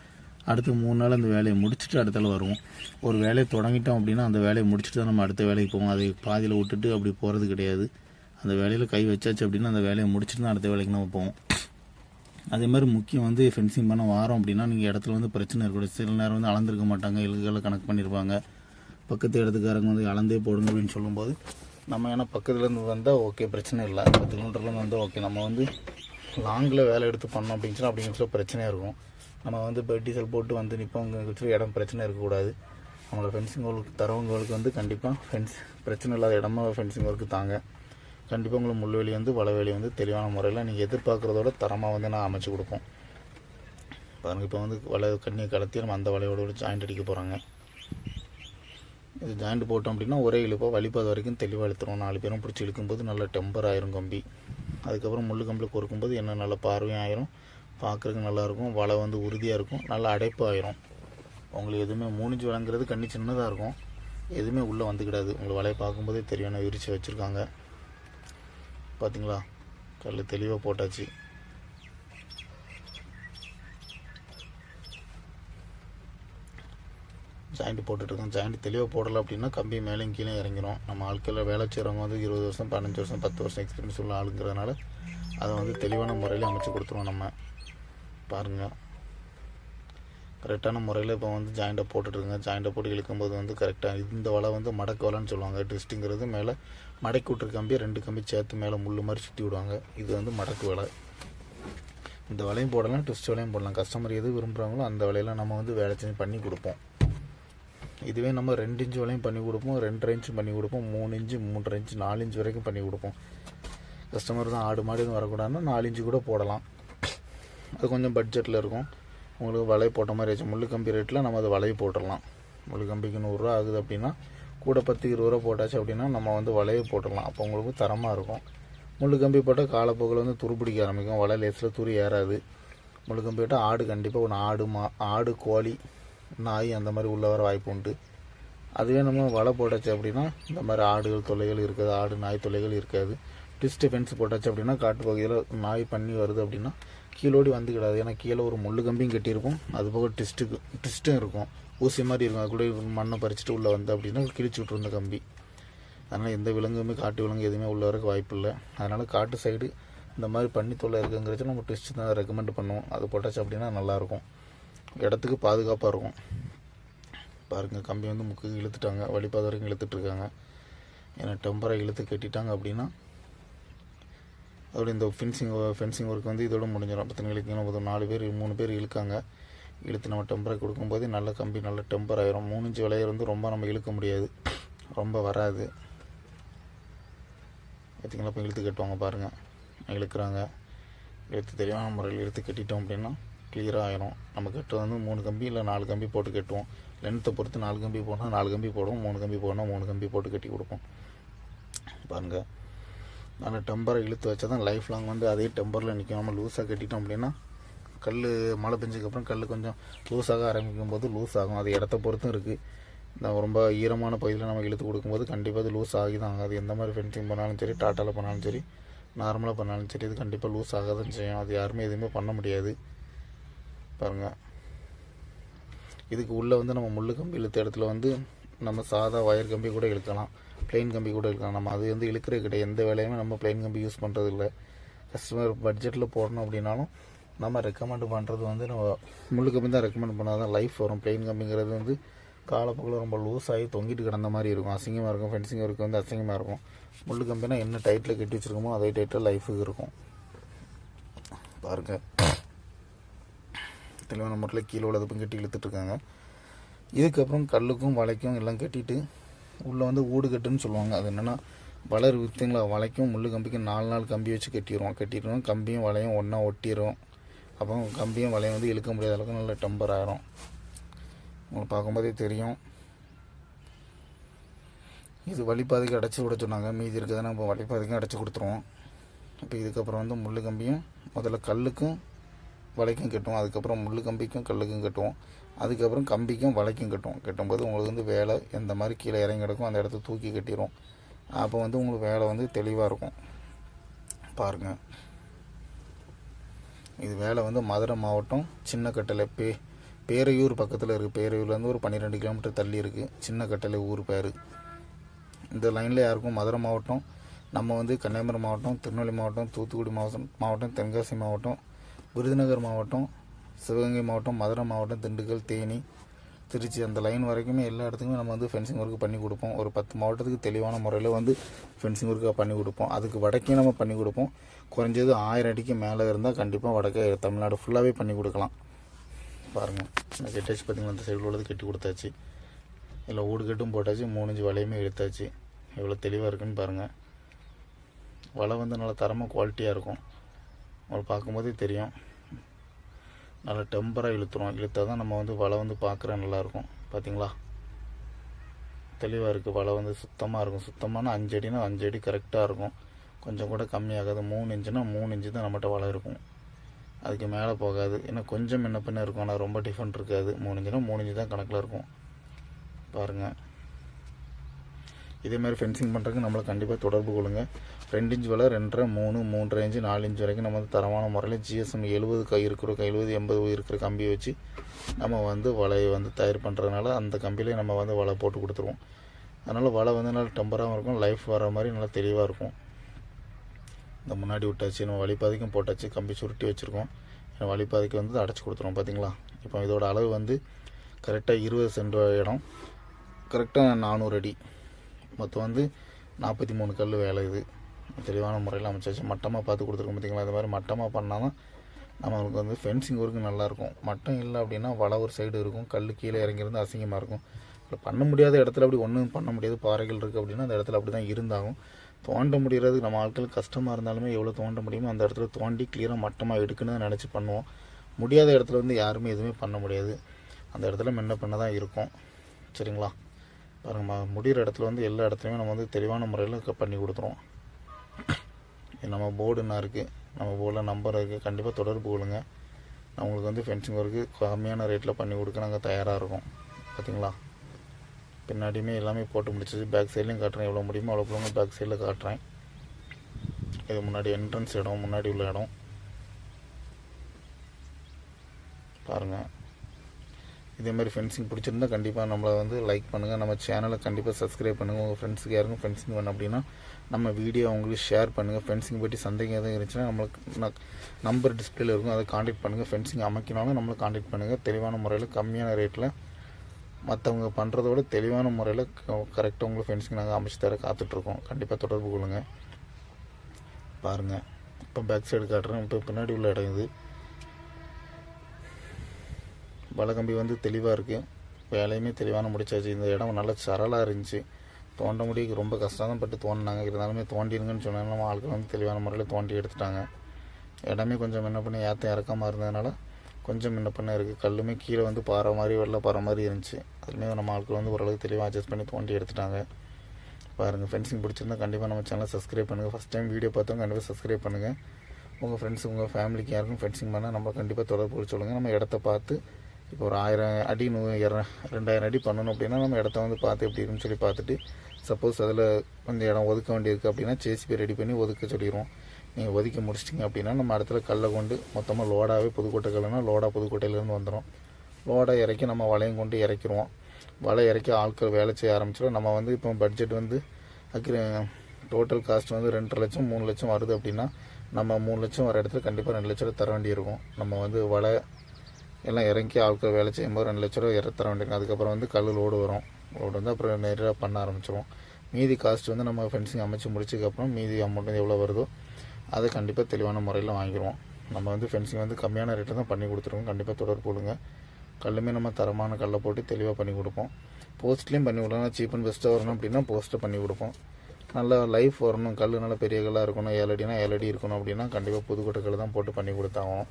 அடுத்த மூணு நாள் அந்த வேலையை முடிச்சுட்டு அடுத்தால வருவோம். ஒரு வேலையை தொடங்கிட்டோம் அப்படின்னா அந்த வேலையை முடிச்சுட்டு தான் நம்ம அடுத்த வேலைக்கு போவோம். அதை பாதியில் விட்டுட்டு அப்படி போகிறது கிடையாது. அந்த வேலையில் கை வச்சாச்சு அப்படின்னா அந்த வேலையை முடிச்சுட்டு தான் அடுத்த வேலைக்கு நம்ம போவோம். அதே மாதிரி முக்கியம் வந்து ஃபென்சிங் பண்ண வாரம் அப்படின்னா நீங்கள் இடத்துல வந்து பிரச்சனை இருக்கக்கூடாது சில நேரம் வந்து அளந்திருக்க மாட்டாங்க. இலகுகளை கணக்கு பண்ணியிருப்பாங்க பக்கத்து இடத்துக்காரங்க வந்து அளந்தே போடுங்க அப்படின்னு சொல்லும்போது நம்ம ஏன்னா பக்கத்துலேருந்து வந்தால் ஓகே பிரச்சனை இல்லை. பத்து கிலோமீட்டர்லேருந்து வந்தால் ஓகே நம்ம வந்து லாங்கில் வேலை எடுத்து பண்ணோம் அப்படின்னு சொன்னால் அப்படிங்கிற சொல்ல பிரச்சனையாக இருக்கும். நம்ம வந்து இப்போ டீசல் போட்டு வந்து நிற்போங்க இடம் பிரச்சனை இருக்கக்கூடாது நம்மளை ஃபென்சிங் ஒர்க் தரவங்களுக்கு வந்து கண்டிப்பாக ஃபென்ஸ் பிரச்சனை இல்லாத இடமா ஃபென்சிங் ஒர்க்கு தாங்க. கண்டிப்பாக உங்களுக்கு முள்வேலி வந்து வலைவேலி வந்து தெளிவான முறையில் நீங்கள் எதிர்பார்க்குறதோட தரமாக வந்து நான் அமைச்சு கொடுப்போம். பாருங்கள் இப்போ வந்து வலை கண்ணியை கலத்தி நம்ம அந்த வலையோட ஜாயிண்ட் அடிக்க போகிறாங்க இது ஜாயிண்ட் போட்டோம் அப்படின்னா ஒரே இழுப்பாக வலிப்பாத வரைக்கும் தெளிவாக இழுத்துரும் நாலு பேரும் பிடிச்சி இழுக்கும்போது நல்ல டெம்பர் ஆயிரும் கம்பி. அதுக்கப்புறம் முள்ளு கம்பியில் கொடுக்கும்போது என்ன நல்ல பார்வையும் ஆயிரும். பார்க்குறதுக்கு நல்லாயிருக்கும் வலை வந்து உறுதியாக இருக்கும். நல்ல அடைப்பு ஆயிரும். உங்களுக்கு எதுவுமே மூணிஞ்சு வழங்குறது கண்ணி சின்னதாக இருக்கும். எதுவுமே உள்ளே வந்துக்கிடாது. உங்களை வலையை பார்க்கும்போதே தெரியும் நான் விரித்து வச்சுருக்காங்க. பார்த்தீங்களா கல் தெளிவாக போட்டாச்சு. ஜாயிண்ட் போட்டுட்ருக்கோம். ஜாயிண்ட் தெளிவாக போடலை அப்படின்னா கம்பி மேலேயும் கீழே இறங்கிரும். நம்ம ஆட்களில் வேலை செய்கிறவங்க வந்து இருபது வருஷம் பதினஞ்சு வருஷம் பத்து வருஷம் எக்ஸ்பீரியன்ஸ் உள்ள ஆளுங்கிறதுனால அதை வந்து தெளிவான முறையில் அமைச்சு கொடுத்துருவோம் நம்ம. பாருங்கள் கரெக்டான முறையில் இப்போ வந்து ஜாயிண்டை போட்டுட்ருங்க ஜாயிண்டை போட்டு இழுக்கும்போது வந்து கரெக்டாக இந்த வலை வந்து மடக்கு வலைன்னு சொல்லுவாங்க. ட்விஸ்ட்டுங்கிறது மேலே மடக்கி விட்டுற கம்பி ரெண்டு கம்பி சேர்த்து மேலே முள் மாதிரி சுற்றி விடுவாங்க. இது வந்து மடக்கு வலை. இந்த வலையும் போடலாம் ட்விஸ்ட் வலையும் போடலாம். கஸ்டமர் எது விரும்புகிறாங்களோ அந்த வலையில நம்ம வந்து வேலை செஞ்சு பண்ணி கொடுப்போம். இதுவே நம்ம ரெண்டு இன்ச்சு வரையும் பண்ணி கொடுப்போம். ரெண்டரை இன்ச்சு பண்ணி கொடுப்போம். மூணு இன்ச்சு மூன்றரை இன்ச்சு நாலு இன்ச்சு வரைக்கும் பண்ணி கொடுப்போம். கஸ்டமர் தான் ஆடு மாடு எதுவும் வரக்கூடாதுன்னா நாலு இன்ச்சு கூட போடலாம். அது கொஞ்சம் பட்ஜெட்டில் இருக்கும். உங்களுக்கு வலை போட்ட மாதிரி ஆச்சு. முள்ளு கம்பி ரேட்டில் நம்ம அதை வலையை போட்டுடலாம். முள்ளு கம்பிக்கு நூறுரூவா ஆகுது அப்படின்னா கூட பத்து இருபது ரூபா போட்டாச்சு அப்படின்னா நம்ம வந்து வலையை போட்டுடலாம். அப்போ உங்களுக்கு தரமாக இருக்கும். முள்ளு கம்பி போட்டால் காலப்போக்கில் வந்து துரு பிடிக்க ஆரம்பிக்கும். வலை லேசில் துரு ஏறாது. முள்ளு கம்பி போட்டால் ஆடு கண்டிப்பாக ஒன்று ஆடு மா ஆடு கோழி நாய் அந்த மாதிரி உள்ள வர வாய்ப்பு உண்டு. அதுவே நம்ம வலை போட்டாச்சு அப்படின்னா இந்த மாதிரி ஆடுகள் தொல்லைகள் இருக்காது. ஆடு நாய் தொல்லைகள் இருக்காது. ட்விஸ்ட் ஃபென்ஸ் போட்டாச்சு அப்படின்னா காட்டு பகுதியில் நாய் பண்ணி வருது அப்படின்னா கீழோடி வந்துக்கிடாது. ஏன்னா கீழே ஒரு முள்ளு கம்பியும் கட்டியிருக்கும். அது போக ட்விஸ்ட்டுக்கு ட்விஸ்ட்டும் இருக்கும். ஊசி மாதிரி இருக்கும். அது கூட மண்ணை பறிச்சுட்டு உள்ளே வந்து அப்படின்னா கிழிச்சு விட்ருந்த கம்பி. அதனால் எந்த விலங்குமே காட்டு விலங்கு எதுவுமே உள்ள வரக்கு வாய்ப்பு இல்லை. அதனால் காட்டு சைடு இந்த மாதிரி பண்ணி தொல்லை இருக்குங்கிறச்சு நம்ம ட்விஸ்ட் தான் ரெக்கமெண்ட் பண்ணுவோம். அது போட்டாச்சு அப்படின்னா நல்லாயிருக்கும் இடத்துக்கு பாதுகாப்பாக இருக்கும். பாருங்கள் கம்பி வந்து முக்கு இழுத்துட்டாங்க. வழிபாதை வரைக்கும் இழுத்துட்ருக்காங்க ஏன்னா டெம்பரை இழுத்து கட்டிட்டாங்க அப்படின்னா அதோட இந்த ஃபென்சிங் ஃபென்சிங் ஒர்க் வந்து இதோட முடிஞ்சிடும். பத்து இழுக்கிங்கன்னா போதும். நாலு பேர் மூணு பேர் இழுக்காங்க. இழுத்து நம்ம டெம்பரை கொடுக்கும்போது நல்ல கம்பி நல்ல டெம்பர் ஆயிரும். மூணு இன்ச்சு வளையர் வந்து ரொம்ப நம்ம இழுக்க முடியாது. ரொம்ப வராது. பார்த்திங்களா இப்போ இழுத்து கட்டுவாங்க பாருங்கள் இழுக்கிறாங்க. இழுத்து தெளிவான முறையில் இழுத்து கட்டிட்டோம் அப்படின்னா கிளியராக ஆயிரும். நம்ம கட்டு வந்து மூணு கம்பி இல்லை நாலு கம்பி போட்டு கட்டுவோம். லென்த்தை பொறுத்து நாலு கம்பி போனால் நாலு கம்பி போடுவோம். மூணு கம்பி போடணும் மூணு கம்பி போட்டு கட்டி கொடுப்போம். பாருங்கள் ஆனால் டெம்பரை இழுத்து வச்சா தான் லைஃப் லாங் வந்து அதே டெம்பரில் நிற்கும் நம்ம லூஸாக கட்டிட்டோம் அப்படின்னா கல் மழை பெஞ்சதுக்கப்புறம் கல் கொஞ்சம் லூஸாக ஆரம்பிக்கும் போது லூஸ் ஆகும் அது இடத்த பொறுத்தும் இருக்குது இந்த ரொம்ப ஈரமான பகுதியில் நம்ம இழுத்து கொடுக்கும்போது கண்டிப்பாக அது லூஸ் ஆகி தான் ஆகாது. எந்த மாதிரி ஃபென்சிங் பண்ணாலும் சரி டாட்டாவில் பண்ணாலும் சரி நார்மலாக பண்ணாலும் சரி இது கண்டிப்பாக லூஸ் ஆக தான் செய்யும். அது யாருமே எதுவுமே பண்ண முடியாது. பாருங்கள் இதுக்கு உள்ளே வந்து நம்ம முள்ளு கம்பி இழுத்த இடத்துல வந்து நம்ம சாதா ஒயர் கம்பி கூட இழுக்கலாம். பிளெயின் கம்பி கூட இழுக்கலாம். நம்ம அது வந்து இழுக்கிறது கிடையாது. எந்த வேலையுமே நம்ம பிளெயின் கம்பி யூஸ் பண்ணுறது இல்லை கஸ்டமர் பட்ஜெட்டில் போடணும் அப்படின்னாலும் நம்ம ரெக்கமெண்ட் பண்ணுறது வந்து நம்ம முள்ளு கம்பி தான் ரெக்கமெண்ட் பண்ணால் தான் லைஃப் வரும். பிளெயின் கம்பிங்கிறது வந்து காலப்போக்கில் ரொம்ப லூஸ் ஆகி தொங்கிட்டு கிடந்த மாதிரி இருக்கும். அசிங்கமாக இருக்கும். ஃபென்சிங் ஒர்க்கு வந்து அசிங்கமாக இருக்கும். முள்ளு கம்பினா என்ன டைட்டில் கட்டி வச்சிருக்கோமோ அதே டைட்டில் லைஃபுக்கு இருக்கும். பாருங்கள் தெளிவான முறையில் கீழே உள்ளது கட்டி இழுத்துட்ருக்காங்க இதுக்கப்புறம் கல்லுக்கும் வலைக்கும் எல்லாம் கட்டிட்டு உள்ளே வந்து ஊடு கட்டுன்னு சொல்லுவாங்க. அது என்னென்னா வளர் வித்துங்களா? வலைக்கும் முள் கம்பிக்கும் நாலு நாள் கம்பி வச்சு கட்டிடுவோம் கட்டிடுவோம் கம்பியும் வலையும் ஒன்றா ஒட்டிடும் அப்போ கம்பியும் வலையும் வந்து இழுக்க முடியாத அளவுக்கு நல்ல டெம்பர் ஆகிரும் உங்களுக்கு பார்க்கும்போதே தெரியும். இது வழிப்பாதைக்கு அடைச்சி விட சொன்னாங்க. மீதி இருக்குதுன்னா நம்ம வழிப்பாதைக்கும் அடைச்சி கொடுத்துருவோம். இப்போ இதுக்கப்புறம் வந்து முள் கம்பியும் முதல்ல கல்லுக்கும் வலைக்கும் கட்டுவோம். அதுக்கப்புறம் முள்ளு கம்பிக்கும் கல்லுக்கும் கட்டுவோம். அதுக்கப்புறம் கம்பிக்கும் வலைக்கும் கட்டுவோம். கட்டும்போது உங்களுக்கு வந்து வேலை எந்த மாதிரி கீழே இறங்கி கிடக்கும் அந்த இடத்த தூக்கி கட்டிடும் அப்போ வந்து உங்களுக்கு வேலை வந்து தெளிவாக இருக்கும். பாருங்கள் இது வேலை வந்து மதுரை மாவட்டம் சின்ன கட்டளை பே பேரையூர் பக்கத்தில் இருக்குது பேரையூர்லேருந்து ஒரு பன்னிரெண்டு கிலோமீட்டர் தள்ளி இருக்குது சின்ன கட்டளை ஊர் பேர். இந்த லைனில் யாருக்கும் மதுரை மாவட்டம் நம்ம வந்து கன்னியாகுமரி மாவட்டம் திருநெல்வேலி மாவட்டம் தூத்துக்குடி மாவட்டம் மாவட்டம் தென்காசி மாவட்டம் விருதுநகர் மாவட்டம் சிவகங்கை மாவட்டம் மதுரை மாவட்டம் திண்டுக்கல் தேனி திருச்சி அந்த லைன் வரைக்குமே எல்லா இடத்துக்குமே நம்ம வந்து ஃபென்சிங் ஒர்க்கு பண்ணி கொடுப்போம். ஒரு பத்து மாவட்டத்துக்கு தெளிவான முறையில் வந்து ஃபென்சிங் ஒர்க்காக பண்ணி கொடுப்போம். அதுக்கு வடக்கே நம்ம பண்ணி கொடுப்போம். குறைஞ்சது ஆயிரம் அடிக்கு மேலே இருந்தால் கண்டிப்பாக வடக்கே தமிழ்நாடு ஃபுல்லாகவே பண்ணி கொடுக்கலாம். பாருங்கள் இந்த கெட்டாச்சு பார்த்திங்கன்னா அந்த சைடில் உள்ளது கட்டி கொடுத்தாச்சு. இல்லை ஓடு கட்டும் போட்டாச்சு. மூணு வலையுமே எடுத்தாச்சு. எவ்வளோ தெளிவாக இருக்குன்னு பாருங்கள் வலை வந்து நல்ல தரமாக குவாலிட்டியாக இருக்கும். உங்களுக்கு பார்க்கும்போதே தெரியும். நல்லா டெம்பராக இழுத்துறோம் இழுத்தா தான் நம்ம வந்து வலை வந்து பார்க்குற நல்லாயிருக்கும். பார்த்தீங்களா தெளிவாக இருக்குது வலை வந்து சுத்தமாக இருக்கும். சுத்தமான அஞ்சு அடினா அஞ்சு அடி கரெக்டாக இருக்கும். கொஞ்சம் கூட கம்மியாகாது. மூணு இன்ச்சுனா மூணு இன்ச்சு தான் நம்மகிட்ட வலை இருக்கும். அதுக்கு மேலே போகாது. ஏன்னா கொஞ்சம் என்ன பின்ன இருக்கும். ஆனால் ரொம்ப டிஃப்ரெண்ட் இருக்காது. மூணு இன்ச்சுனா மூணு இன்ச்சு தான் கணக்கில் இருக்கும். பாருங்கள் இதே மாதிரி ஃபென்சிங் பண்ணுறதுக்கு நம்மளை கண்டிப்பாக தொடர்பு கொள்ளுங்கள் ரெண்டு இன்ச் வலை ரெண்டரை மூணு மூன்றரை இன்ச்சு நாலு இன்ச் வரைக்கும் நம்ம வந்து தரமான முறையில் ஜிஎஸ்எம் எழுபது கை இருக்கிற எழுபது எண்பது இருக்கிற கம்பியை வச்சு நம்ம வந்து வலையை வந்து தயார் பண்ணுறதுனால அந்த கம்பியிலே நம்ம வந்து வலை போட்டு கொடுத்துருவோம். அதனால் வலை வந்து நல்லா டெம்பராகவும் இருக்கும். லைஃப் வர மாதிரி நல்லா தெளிவாக இருக்கும். இந்த முன்னாடி விட்டாச்சு நம்ம வழிபாதைக்கும் போட்டாச்சு கம்பி சுருட்டி வச்சுருக்கோம். வழிபாதைக்கு வந்து அடைச்சி கொடுத்துருவோம் பார்த்தீங்களா இப்போ இதோட அளவு வந்து கரெக்டாக இருபது சென்ட் இடம். கரெக்டாக நானூறு அடி. மொத்தம் வந்து நாற்பத்தி மூணு கல் வேலை இது. தெளிவான முறையில் அமைச்சாச்சு. மட்டமாக பார்த்து கொடுத்துருக்கோம் பார்த்தீங்களா இந்த மாதிரி மட்டமாக பண்ணால் தான் நம்மளுக்கு வந்து ஃபென்சிங் ஒர்க்கு நல்லாயிருக்கும். மட்டம் இல்லை அப்படின்னா வலை ஒரு சைடு இருக்கும். கல் கீழே இறங்கிருந்து அசிங்கமாக இருக்கும். இல்லை பண்ண முடியாத இடத்துல அப்படி ஒன்றும் பண்ண முடியாது. பாறைகள் இருக்குது அப்படின்னா அந்த இடத்துல அப்படி தான் இருந்தாகும். தோண்ட முடிகிறது நம்ம ஆட்கள் கஷ்டமாக இருந்தாலுமே எவ்வளோ தோண்ட முடியுமோ அந்த இடத்துல தோண்டி கிளியராக மட்டமாக எடுக்கணும்னு நினச்சி பண்ணுவோம். முடியாத இடத்துல வந்து யாருமே எதுவுமே பண்ண முடியாது. அந்த இடத்துல முன்ன பண்ண தான் இருக்கும். சரிங்களா? பாருங்கள் முடிகிற இடத்துல வந்து எல்லா இடத்துலையுமே நம்ம வந்து தெளிவான முறையில் பண்ணி கொடுத்துருவோம். நம்ம போர்டுன்னா இருக்குது நம்ம போர்டில் நம்பர் இருக்குது கண்டிப்பாக தொடர்பு கொள்ளுங்க. நான் உங்களுக்கு வந்து ஃபென்சிங் ஒர்க்கு கம்மியான ரேட்டில் பண்ணி கொடுக்க நாங்கள் தயாராக இருக்கோம். பார்த்தீங்களா பின்னாடியுமே எல்லாமே போட்டு முடிச்சிச்சு பேக் சைட்லையும் காட்டுறேன். எவ்வளோ முடியுமோ அவ்வளோ பிள்ளைங்க பேக் சைடில் காட்டுறேன். இது முன்னாடி என்ட்ரன்ஸ் இடம் முன்னாடி உள்ள இடம். பாருங்கள் இதே மாதிரி ஃபென்சிங் பிடிச்சிருந்தா கண்டிப்பாக நம்மளை வந்து லைக் பண்ணுங்கள் நம்ம சேனலை கண்டிப்பாக சப்ஸ்கிரைப் பண்ணுங்கள் உங்கள் ஃப்ரெண்ட்ஸுக்கு யாருக்கும் ஃபென்சிங் வேணும் அப்படின்னா நம்ம வீடியோ அவங்களுக்கு ஷேர் பண்ணுங்கள் ஃபென்சிங் பற்றி சந்தேகம் எதுவும் இருந்துச்சுன்னா நம்மளுக்கு நம்பர் டிஸ்பிளேல இருக்கும். அதை காண்டாக்ட் பண்ணுங்கள் ஃபென்சிங் அமைக்கினாலும் நம்மளை காண்டாக்ட் பண்ணுங்கள் தெளிவான முறையில் கம்மியான ரேட்டில் மற்றவங்க பண்ணுறத விட தெளிவான முறையில் கரெக்டாக உங்களுக்கு ஃபென்சிங் நாங்கள் அமைச்சு தர காத்துட்ருக்கோம். கண்டிப்பாக தொடர்பு கொள்ளுங்கள் பாருங்கள் இப்போ பேக் சைடு காட்டுறேன். இப்போ பின்னாடி உள்ள இடம் இது. வலகம்பி வந்து தெளிவாக இருக்குது வேலையுமே தெளிவான முடிச்சாச்சு. இந்த இடம் நல்லா சரளாக இருந்துச்சு. தோண்ட முடிக்கு ரொம்ப கஷ்டம் தான் பட்டு தோண்டினாங்க. இருந்தாலுமே தோண்டிருங்கன்னு சொன்னாலும் நம்ம ஆட்கள் வந்து தெளிவான முறையில் தோண்டி எடுத்துட்டாங்க. இடமே கொஞ்சம் முன்ன பண்ணி ஏற்ற இறக்கமாக இருந்ததுனால கொஞ்சம் முன்ன பண்ண இருக்குது கல்லுமே கீழே வந்து பாறை மாதிரி வெள்ளை பாறை மாதிரி இருந்துச்சு. அதுலேயுமே நம்ம ஆட்கள் வந்து ஓரளவுக்கு தெளிவாக அட்ஜஸ்ட் பண்ணி தோண்டி எடுத்துட்டாங்க. பாருங்கள் ஃபென்சிங் பிடிச்சிருந்தா கண்டிப்பாக நம்ம சேனலை சப்ஸ்கிரைப் பண்ணுங்கள் ஃபஸ்ட் டைம் வீடியோ பார்த்தவங்க கண்டிப்பாக சப்ஸ்கிரைப் பண்ணுங்கள் உங்கள் ஃப்ரெண்ட்ஸ் உங்கள் ஃபேமிலிக்கு யாருக்கும் ஃபென்சிங் பண்ணால் நம்ம கண்டிப்பாக தொடர்பு சொல்லுங்கள் நம்ம இடத்த பார்த்து இப்போ ஒரு ஆயிரம் அடி நூ இர- ரெண்டாயிரம் அடி பண்ணணும் அப்படின்னா நம்ம இடத்த வந்து பார்த்து எப்படி இருக்குன்னு சொல்லி பார்த்துட்டு சப்போஸ் அதில் கொஞ்சம் இடம் ஒதுக்க வேண்டியிருக்கு அப்படின்னா ஜேசிபி ரெடி பண்ணி ஒதுக்க சொல்லிடுவோம். நீங்கள் ஒதுக்கி முடிச்சிட்டிங்க அப்படின்னா நம்ம இடத்துல கல்லை கொண்டு மொத்தமாக லோடாகவே புதுக்கோட்டை கல்லுனா லோடாக புதுக்கோட்டையிலேருந்து வந்துடும் லோடை இறக்கி நம்ம வலையும் கொண்டு இறக்கிடுவோம் வலை இறக்கி ஆட்கள் வேலை செய்ய ஆரம்பிச்சிடும். நம்ம வந்து இப்போ பட்ஜெட் வந்து அக்ரி டோட்டல் காஸ்ட் வந்து ரெண்டரை லட்சம் மூணு லட்சம் வருது அப்படின்னா நம்ம மூணு லட்சம் வர இடத்துல கண்டிப்பாக ரெண்டு லட்சம் தர வேண்டியிருக்கும். நம்ம வந்து வலை எல்லாம் இறங்கி ஆட்கள் வேலை செய்யும்போது ரெண்டு லட்ச ரூபா இறத்தர வேண்டியிருக்கும் அதுக்கப்புறம் வந்து கல் லோடு வரும். லோடு வந்து அப்புறம் நேராக பண்ண ஆரம்பிச்சிருவோம். மீதி காஸ்ட் வந்து நம்ம ஃபென்சிங் அமைச்சு முடிச்சதுக்கப்புறம் மீதி அமௌண்ட் வந்து எவ்வளோ வருதோ அதை கண்டிப்பாக தெளிவான முறையில் வாங்கிடுவோம் நம்ம வந்து ஃபென்சிங் வந்து கம்மியான ரேட்டில் தான் பண்ணி கொடுத்துருவோம் கண்டிப்பாக தொடர்பு கொள்ளுங்க. கல்லுமே நம்ம தரமான கல்லை போட்டு தெளிவாக பண்ணி கொடுப்போம். போஸ்ட்லேயும் பண்ணி கொடுக்கணும் சீப் அண்ட் பெஸ்ட்டாக வரணும் அப்படின்னா போஸ்ட்டை பண்ணி கொடுப்போம். நல்லா லைஃப் வரணும். கல் நல்லா பெரிய கல்லாக இருக்கணும். ஏழடினா ஏழடி இருக்கணும் அப்படின்னா கண்டிப்பாக புதுக்கோட்டை கல் தான் போட்டு பண்ணி கொடுத்தாகும்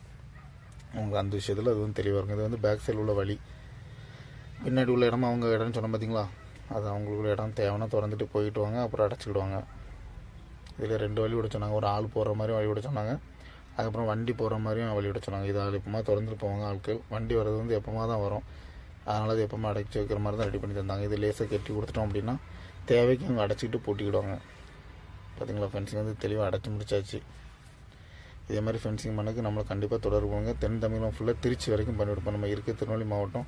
உங்களுக்கு அந்த விஷயத்தில் அது வந்து தெளிவாக இருக்கும். இது வந்து பேக் சைடில் உள்ள வழி. பின்னாடி உள்ள இடமா அவங்க இடம்னு சொன்ன பார்த்தீங்களா அது அவங்களுக்கு இடம் தேவைன்னா திறந்துட்டு போயிட்டு வாங்க அப்புறம் அடைச்சிக்கிடுவாங்க. இதில் ரெண்டு வழி விட சொன்னாங்க. ஒரு ஆள் போகிற மாதிரி வழி விட சொன்னாங்க. அதுக்கப்புறம் வண்டி போகிற மாதிரியும் வழி விட சொன்னாங்க. இது ஆள் எப்போமா திறந்துட்டு போவாங்க ஆட்கள். வண்டி வர்றது வந்து எப்போமா தான் வரும். அதனால் அது எப்போமா அடைச்சி வைக்கிற மாதிரி தான் ரெடி பண்ணி தந்தாங்க. இது லேசாக கட்டி கொடுத்துட்டோம் அப்படின்னா தேவைக்கு அவங்க அடைச்சிக்கிட்டு பூட்டிக்கிடுவாங்க. பார்த்தீங்களா ஃபென்சிங் வந்து தெளிவாக அடைச்சி முடிச்சாச்சு. இதே மாதிரி ஃபென்சிங் பண்ணக்கு நம்மளை கண்டிப்பாக தொடர்பு பண்ணுங்க தென் தமிழகம் ஃபுல்லாக திருச்சி வரைக்கும் பண்ணிவிடுப்போம். நம்ம இருக்க திருநெல்வேலி மாவட்டம்.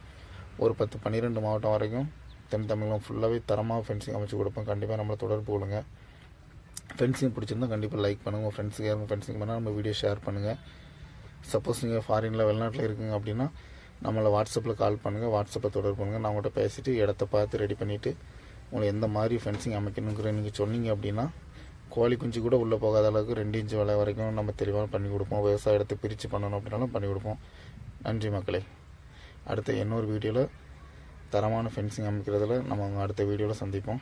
ஒரு பத்து பன்னிரெண்டு மாவட்டம் வரைக்கும் தென் தமிழகம் ஃபுல்லாகவே தரமாக ஃபென்சிங் அமைச்சு கொடுப்போம். கண்டிப்பாக நம்மளை தொடர்பு கொள்ளுங்க ஃபென்சிங் பிடிச்சிருந்தா கண்டிப்பாக லைக் பண்ணுங்கள் உங்கள் ஃப்ரெண்ட்ஸுக்கு யாரும் ஃபென்சிங் பண்ணால் நம்ம வீடியோ ஷேர் பண்ணுங்கள் சப்போஸ் நீங்கள் ஃபாரினில் வெளிநாட்டில் இருக்குங்க அப்படின்னா நம்மளை வாட்ஸ்அப்பில் கால் பண்ணுங்கள் வாட்ஸ்அப்பில் தொடர்பு பண்ணுங்கள் நான் உங்கள்கிட்ட பேசிவிட்டு இடத்த பார்த்து ரெடி பண்ணிவிட்டு உங்களை எந்த மாதிரி ஃபென்சிங் அமைக்கணுங்கிற நீங்கள் சொன்னீங்க அப்படின்னா கோழி குஞ்சு கூட உள்ளே போகாத அளவுக்கு ரெண்டு இன்ச்சு வலை வரைக்கும் நம்ம தெளிவாக பண்ணி கொடுப்போம். விவசாய இடத்தை பிரித்து பண்ணணும் அப்படின்னாலும் பண்ணி கொடுப்போம். நன்றி மக்களே. அடுத்த இன்னொரு வீடியோவில் தரமான ஃபென்சிங் அமைக்கிறதுல நம்ம அடுத்த வீடியோவில் சந்திப்போம்.